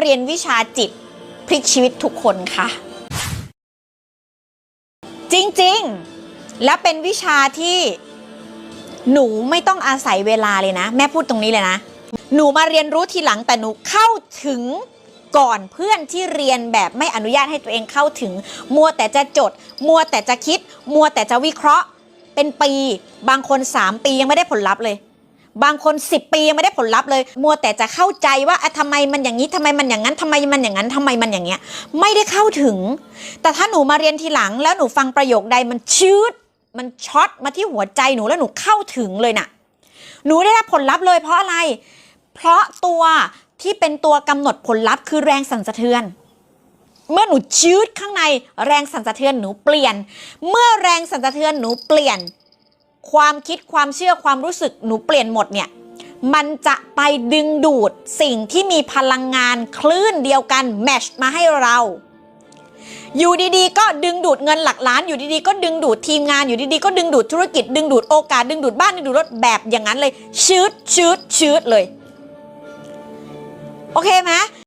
เรียนวิชาจิตพลิกชีวิตทุกคนค่ะ จริงๆ และเป็นวิชาที่หนูไม่ต้องอาศัยเวลาเลยนะ แม่พูดตรงนี้เลยนะ หนูมาเรียนรู้ทีหลังแต่หนูเข้าถึงก่อนเพื่อนที่เรียนแบบไม่อนุญาตให้ตัวเองเข้าถึง มัวแต่จะจด มัวแต่จะคิด มัวแต่จะวิเคราะห์ เป็นปี บางคน 3 ปียังไม่ได้ผลลัพธ์เลย บางคน 10 ปียังไม่ได้ผลลัพธ์เลย มัวแต่จะเข้าใจว่าอะทำไมมันอย่างนี้ทำไมมันอย่างนั้นทำไมมันอย่างนั้นทำไมมันอย่างเงี้ย ไม่ได้เข้าถึง แต่ถ้าหนูมาเรียนทีหลัง แล้วหนูฟังประโยคใดมันชืด มันช็อตมาที่หัวใจหนูแล้วหนูเข้าถึงเลยน่ะ หนูได้รับผลลัพธ์เลยเพราะอะไร เพราะตัวที่เป็นตัวกำหนดผลลัพธ์คือแรงสั่นสะเทือน เมื่อหนูชืดข้างในแรงสั่นสะเทือนหนูเปลี่ยน เมื่อแรงสั่นสะเทือนหนูเปลี่ยน ความคิดความเชื่อความรู้สึกหนูเปลี่ยนหมดเนี่ย มันจะไปดึงดูดสิ่งที่มีพลังงานคลื่นเดียวกันแมชมาให้เรา อยู่ดีๆ ก็ดึงดูดเงินหลักล้าน อยู่ดีๆ ก็ดึงดูดทีมงาน อยู่ดีๆ ก็ดึงดูดธุรกิจ ดึงดูดโอกาส ดึงดูดบ้าน ดึงดูดรถแบบอย่างนั้นเลยชืดชืดชืดเลย โอเคไหม